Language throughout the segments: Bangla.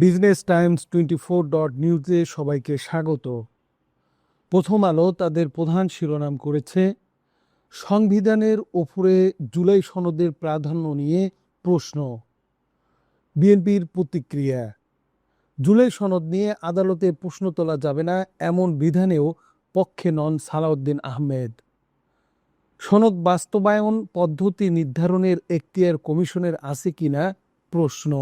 Business Times twenty four dot নিউজে সবাইকে স্বাগত। প্রথম আলো তাদের প্রধান শিরোনাম করেছে, সংবিধানের ওপরে জুলাই সনদের প্রাধান্য নিয়ে প্রশ্ন। বিএনপির প্রতিক্রিয়া, জুলাই সনদ নিয়ে আদালতে প্রশ্ন তোলা যাবে না এমন বিধানেও পক্ষে নন সালাউদ্দিন আহমেদ। সনদ বাস্তবায়ন পদ্ধতি নির্ধারণের এখতিয়ার কমিশনের আছে কিনা প্রশ্ন।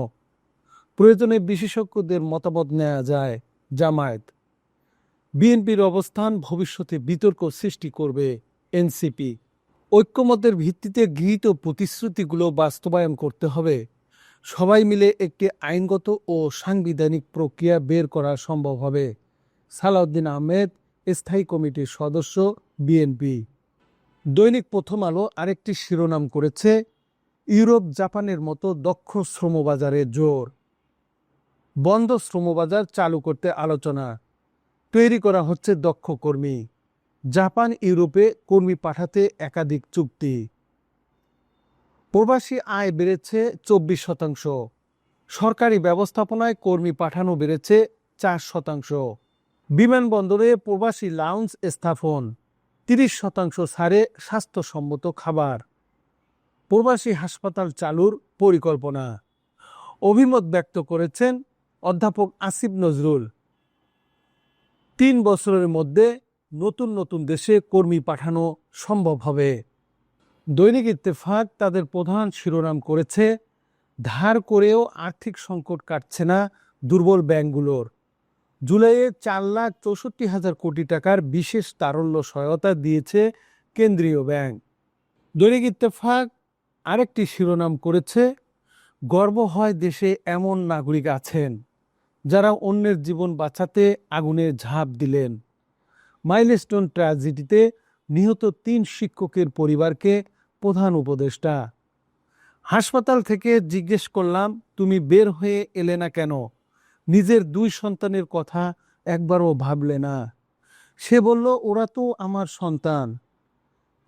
প্রয়োজনে বিশেষজ্ঞদের মতামত নেওয়া যায় জামায়াত। বিএনপির অবস্থান ভবিষ্যতে বিতর্ক সৃষ্টি করবে এনসিপি। ঐক্যমতের ভিত্তিতে গৃহীত প্রতিশ্রুতিগুলো বাস্তবায়ন করতে হবে। সবাই মিলে একটি আইনগত ও সাংবিধানিক প্রক্রিয়া বের করা সম্ভব হবে। সালাউদ্দিন আহমেদ, স্থায়ী কমিটির সদস্য, বিএনপি। দৈনিক প্রথম আলো আরেকটি শিরোনাম করেছে ইউরোপ জাপানের মতো দক্ষ শ্রমবাজারে জোর। বন্ধ শ্রমবাজার চালু করতে আলোচনা। তৈরি করা হচ্ছে দক্ষ কর্মী। জাপান, ইউরোপে কর্মী পাঠাতে একাধিক চুক্তি। প্রবাসী আয় বেড়েছে চব্বিশ শতাংশ। সরকারি ব্যবস্থাপনায় কর্মী পাঠানো বেড়েছে চার শতাংশ। বিমানবন্দরে প্রবাসী লাউঞ্জ স্থাপন, তিরিশ শতাংশ ছাড়ে স্বাস্থ্যসম্মত খাবার। প্রবাসী হাসপাতাল চালুর পরিকল্পনা। অভিমত ব্যক্ত করেছেন অধ্যাপক আসিফ নজরুল। তিন বছরের মধ্যে নতুন নতুন দেশে কর্মী পাঠানো সম্ভব হবে। দৈনিক ইত্তেফাক তাদের প্রধান শিরোনাম করেছে, ধার করেও আর্থিক সংকট কাটছে না দুর্বল ব্যাংকগুলোর। জুলাইয়ে চার লাখ চৌষট্টি হাজার কোটি টাকার বিশেষ তারল্য সহায়তা দিয়েছে কেন্দ্রীয় ব্যাংক। দৈনিক ইত্তেফাক আরেকটি শিরোনাম করেছে, গর্ব হয় দেশে এমন নাগরিক আছেন। যারা অন্যের জীবন বাঁচাতে আগুনে ঝাঁপ দিলেন। মাইলস্টোন ট্র্যাজেডিতে নিহত তিন শিক্ষকের পরিবারকে প্রধান উপদেষ্টা। হাসপাতাল থেকে জিজ্ঞেস করলাম, তুমি বের হয়ে এলে না কেন? নিজের দুই সন্তানের কথা একবারও ভাবলে না? সে বলল, ওরা তো আমার সন্তান।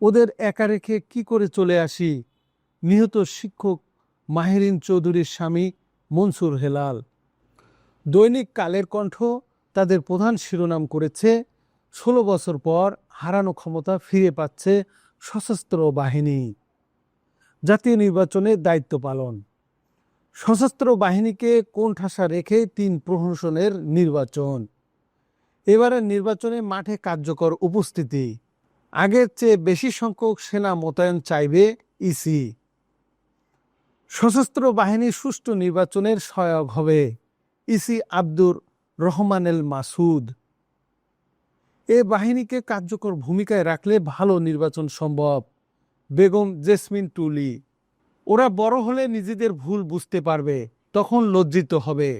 ওদের একা রেখে কি করে চলে আসি? নিহত শিক্ষক মাহেরিন চৌধুরীর স্বামী মনসুর হেলাল। দৈনিক কালের কণ্ঠ তাদের প্রধান শিরোনাম করেছে, ষোলো বছর পর হারানো ক্ষমতা ফিরে পাচ্ছে সশস্ত্র বাহিনী। জাতীয় নির্বাচনে দায়িত্ব পালন। সশস্ত্র বাহিনীকে কোণঠাসা রেখে তিন প্রহসনের নির্বাচন। এবারের নির্বাচনে মাঠে কার্যকর উপস্থিতি। আগের চেয়ে বেশি সংখ্যক সেনা মোতায়েন চাইবে ইসি। সশস্ত্র বাহিনী সুষ্ঠু নির্বাচনের সহায়ক হবে। ইসি আব্দুর রহমানেল মাসুদ। এ বাহিনীকে কার্যকর ভূমিকায় রাখলে ভালো নির্বাচন সম্ভব। বেগম জেসমিন টুলি, ওরা বড় হলে নিজেদের ভুল বুঝতে পারবে, তখন লজ্জিত হবে।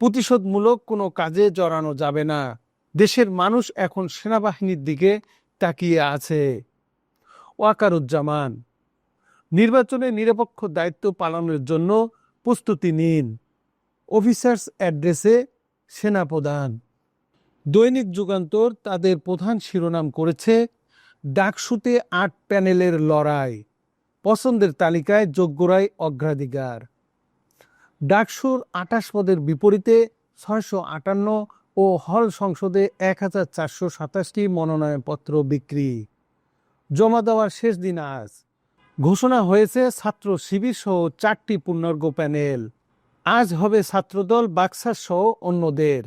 প্রতিশোধমূলক কোনো কাজে জড়ানো যাবে না। দেশের মানুষ এখন সেনাবাহিনীর দিকে তাকিয়ে আছে। ওয়াকারুজ্জামান, নির্বাচনে নিরপেক্ষ দায়িত্ব পালনের জন্য প্রস্তুতি নিন। অফিসার্স অ্যাড্রেসে সেনাপ্রধান। দৈনিক যুগান্তর তাদের প্রধান শিরোনাম করেছে, ডাকসুতে আট প্যানেলের লড়াই, পছন্দের তালিকায় যোগ্যরাই অগ্রাধিকার। ডাকসুর আঠাশ পদের বিপরীতে ছয়শো আটান্ন ও হল সংসদে এক হাজার চারশো সাতাশটি মনোনয়নপত্র বিক্রি। জমা দেওয়ার শেষ দিন আজ। ঘোষণা হয়েছে, ছাত্র শিবির সহ চারটি পূর্ণার্গ প্যানেল। আজ হবে ছাত্রদল বাক্সার সহ অন্যদের।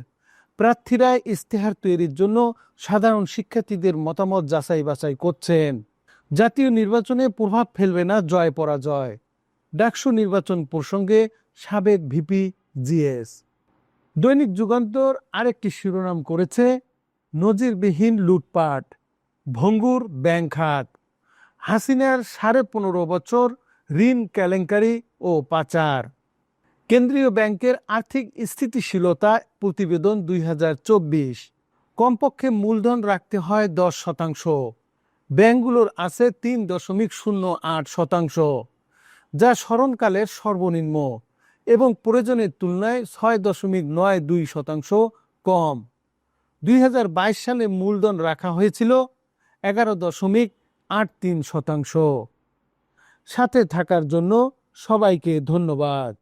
প্রার্থীরা ইস্তেহার তৈরির জন্য সাধারণ শিক্ষার্থীদের মতামত যাচাই বাছাই করছেন। জাতীয় নির্বাচনে প্রভাব ফেলবে না জয় পরাজয়। ডাকসু নির্বাচন প্রসঙ্গে সাবেক ভিপি জিএস। দৈনিক যুগান্তর আরেকটি শিরোনাম করেছে, নজিরবিহীন লুটপাট, ভঙ্গুর ব্যাংক খাত হাসিনার সাড়ে পনেরো বছর ঋণ কেলেঙ্কারি ও পাচার। কেন্দ্রীয় ব্যাংকের আর্থিক স্থিতিশীলতা প্রতিবেদন দুই হাজার চব্বিশ। কমপক্ষে মূলধন রাখতে হয় দশ শতাংশ। ব্যাংকগুলোর আছে তিন দশমিক শূন্য আট শতাংশ, যা স্মরণকালের সর্বনিম্ন এবং প্রয়োজনের তুলনায় ছয় দশমিক নয় দুই শতাংশ কম। দুই হাজার বাইশ সালে মূলধন রাখা হয়েছিল এগারো দশমিক আট তিন শতাংশ। সাথে থাকার জন্য সবাইকে ধন্যবাদ।